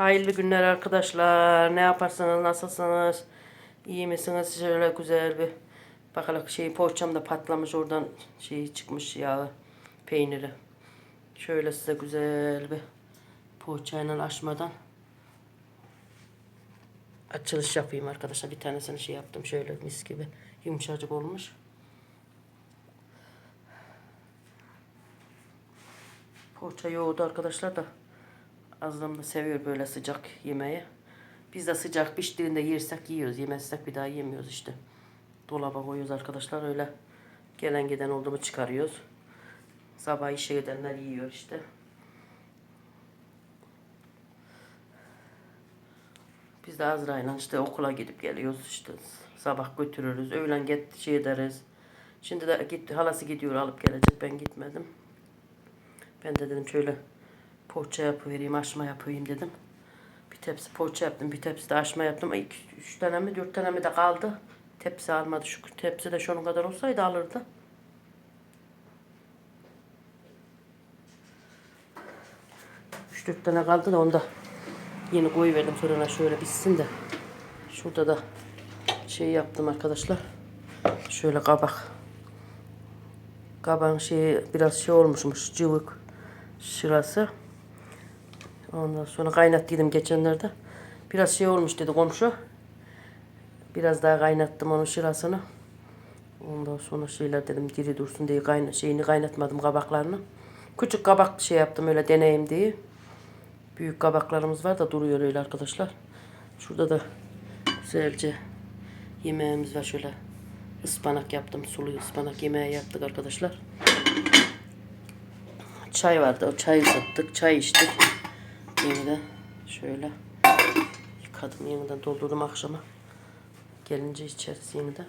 Hayırlı günler arkadaşlar. Ne yaparsanız, nasılsınız? İyi misiniz? Şöyle güzel bir bakalım şey poğaçam da patlamış oradan şey çıkmış yağı, peyniri. Şöyle size güzel bir poğaçayla açmadan açılış yapayım arkadaşlar. Bir tanesini şey yaptım şöyle mis gibi yumuşacık olmuş. Poğaça yoğurdu arkadaşlar da Azram da seviyor böyle sıcak yemeği. Biz de sıcak piştiğinde yersek yiyoruz. Yemezsek bir daha yemiyoruz işte. Dolaba koyuyoruz arkadaşlar öyle. Gelen giden oldu mu çıkarıyoruz. Sabah işe gidenler yiyor işte. Biz de Azra'yla işte okula gidip geliyoruz işte. Sabah götürürüz. Öğlen get şey ederiz. Şimdi de gitti halası gidiyor alıp gelecek. Ben gitmedim. Ben de dedim şöyle poğaça yapıvereyim, aşma yapayım dedim. Bir tepsi poğaça yaptım, bir tepsi de aşma yaptım. İki, üç tane mi, dört tane mi de kaldı. Tepsi almadı. Şu tepsi de şunun kadar olsaydı alırdı. Üç dört tane kaldı da onda yeni koyuverdim fırına şöyle pişsin de. Şurada da şey yaptım arkadaşlar. Şöyle kabak. Kabağın şeyi biraz şey olmuşmuş cıvık şırası. Ondan sonra kaynattıydım geçenlerde. Biraz şey olmuş dedi komşu. Biraz daha kaynattım onun şırasını. Ondan sonra şeyler dedim diri dursun diye kayna, şeyini kaynatmadım kabaklarını. Küçük kabak şey yaptım öyle deneyim diye. Büyük kabaklarımız var da duruyor öyle arkadaşlar. Şurada da güzelce yemeğimiz var şöyle. ıspanak yaptım. Sulu ıspanak yemeği yaptık arkadaşlar. Çay vardı. O çayı ısıttık. Çay içtik. Yeniden şöyle yıkadım. Yeniden doldurdum akşama. Gelince içeriz yeniden.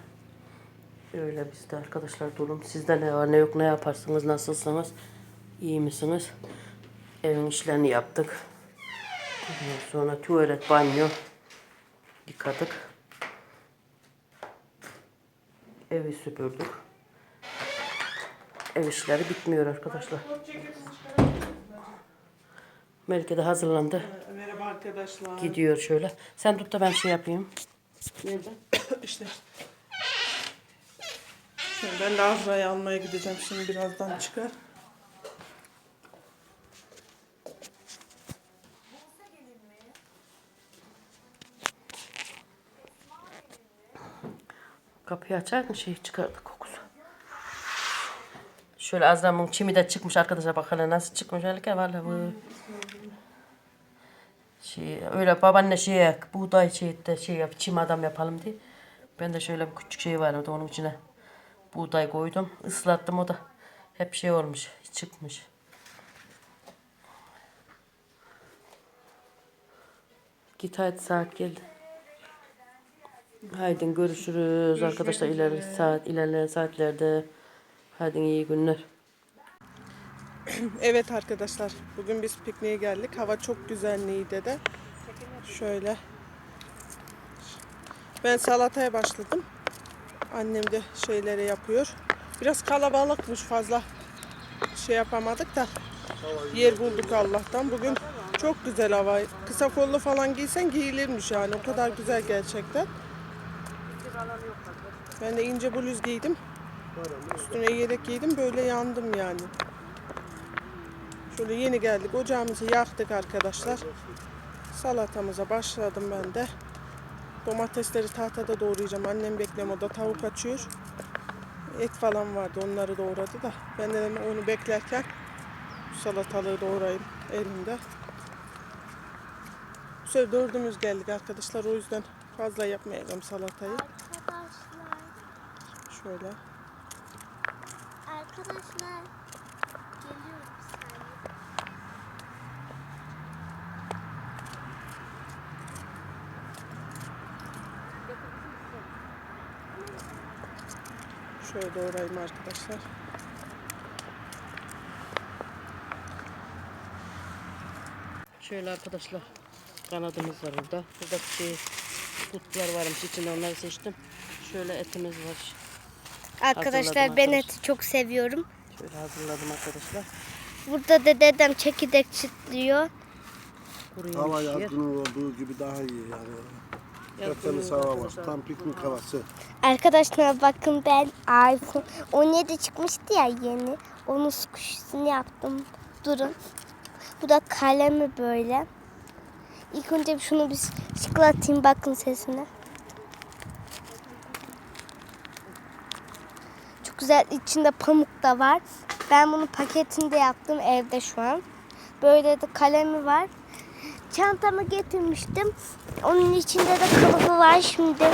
Öyle bizde arkadaşlar durum. Sizde ne var ne yok ne yaparsınız nasılsınız? iyi misiniz? Evin işlerini yaptık. Sonra tuvalet banyo yıkadık. Evi süpürdük. Ev işleri bitmiyor arkadaşlar. Melike de hazırlandı. Merhaba arkadaşlar. Gidiyor şöyle. Sen tut da ben şey yapayım. Nerede? işte. Şimdi ben de Azra'yı almaya gideceğim. Şimdi birazdan çıkar. Kapıyı açarken şey çıkardı kokusu. Şöyle Azra'nın çimi de çıkmış arkadaşlar bak hele nasıl çıkmış öyle valla bu. Şey, öyle babaanne şey buğday şey de şey yap çim adam yapalım diye. Ben de şöyle bir küçük şey var orada onun içine buğday koydum. ıslattım o da hep şey olmuş çıkmış. Git hadi saat geldi. Haydi görüşürüz arkadaşlar ileri saat ilerleyen saatlerde. Hadi iyi günler. Evet arkadaşlar. Bugün biz pikniğe geldik. Hava çok güzel Niğde'de. Şöyle. Ben salataya başladım. Annem de şeyleri yapıyor. Biraz kalabalıkmış fazla şey yapamadık da yer bulduk Allah'tan. Bugün çok güzel hava. Kısa kollu falan giysen giyilirmiş yani. O kadar güzel gerçekten. Ben de ince bluz giydim. Üstüne yelek giydim. Böyle yandım yani. Şöyle yeni geldik. Ocağımızı yaktık arkadaşlar. Salatamıza başladım ben de. Domatesleri tahtada doğrayacağım. Annem bekleme o da tavuk açıyor. Et falan vardı onları doğradı da. Ben de onu beklerken salatalığı doğrayayım elimde. Bu sefer dördümüz geldik arkadaşlar. O yüzden fazla yapmayacağım salatayı. Arkadaşlar, Şöyle. arkadaşlar Şöyle doğrayayım arkadaşlar. Şöyle arkadaşlar kanadımız var burada. Burada şey kutlar varmış içinde onları seçtim. Şöyle etimiz var. Arkadaşlar ben eti çok seviyorum. Şöyle hazırladım arkadaşlar. Burada da dedem çekirdek çitliyor. Kuru Hava yemiş yer. yazgının olduğu gibi daha iyi yani. Tertemiz hava var. Tam piknik havası. Arkadaşlar bakın ben iPhone 17 çıkmıştı ya yeni. Onun squishy'sini yaptım. Durun. Bu da kalemi böyle. İlk önce şunu bir şıklatayım bakın sesine. Çok güzel içinde pamuk da var. Ben bunu paketinde yaptım evde şu an. Böyle de kalemi var. Çantamı getirmiştim. Onun içinde de kılıfı var şimdi.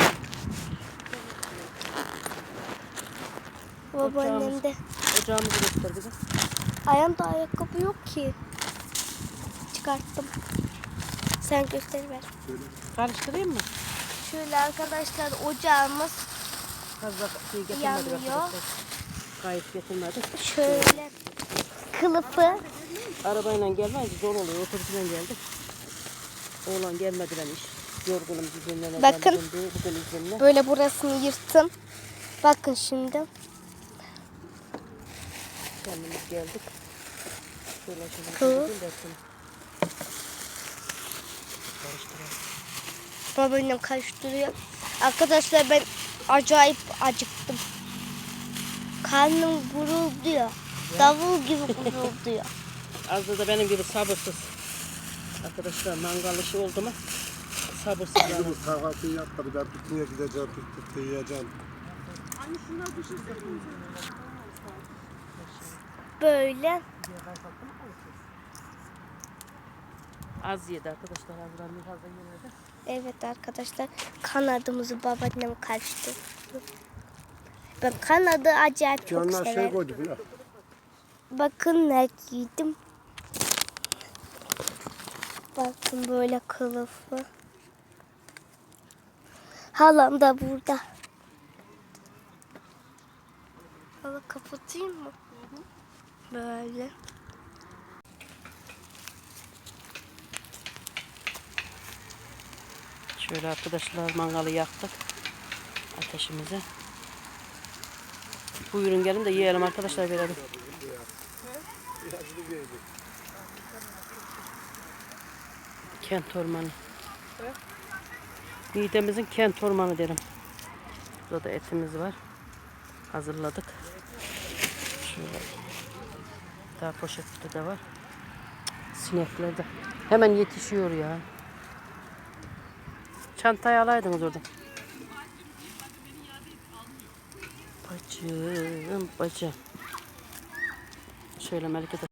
Babaannem de. Ocağımızı göster bize. Ayağımda ayakkabı yok ki. Çıkarttım. Sen gösteriver. Karıştırayım mı? Şöyle arkadaşlar ocağımız Fazla şey getirmedik Yanıyor. Gayet getirmedik. şöyle kılıfı. Arabayla gelmez zor oluyor. Otobüsle geldik. Oğlan gelmedi ben iş. Yorgunum izinlerine Bakın. bugün izinle. Böyle burasını yırttım. Bakın şimdi. Kendimiz geldik. Şöyle şöyle. Babaannem karıştırıyor. Arkadaşlar ben acayip acıktım. Karnım gurulduyor. Davul gibi gurulduyor. Azda da benim gibi sabırsız. Arkadaşlar mangal işi oldu mu? Sabırsız yani. Biz kahvaltıyı yapmadı. Ben pikniğe gideceğim. Piknikte yiyeceğim. Böyle. Az yedi arkadaşlar. Azra biraz da yemedi. Evet arkadaşlar kanadımızı babaannem karıştırdı. Ben kanadı acayip çok Yanına şey severim. koyduk ya. Bakın ne giydim. Bakın böyle kılıfı. Halam da burada. Hala kapatayım mı? Böyle. Şöyle arkadaşlar mangalı yaktık. Ateşimizi. Buyurun gelin de yiyelim arkadaşlar beraber. Kent ormanı. Midemizin kent ormanı derim. Burada da etimiz var. Hazırladık. Şöyle. Daha poşette de var. Sinekler de. Hemen yetişiyor ya. Çantayı alaydınız oradan. Bacım, bacım. Şöyle Melike de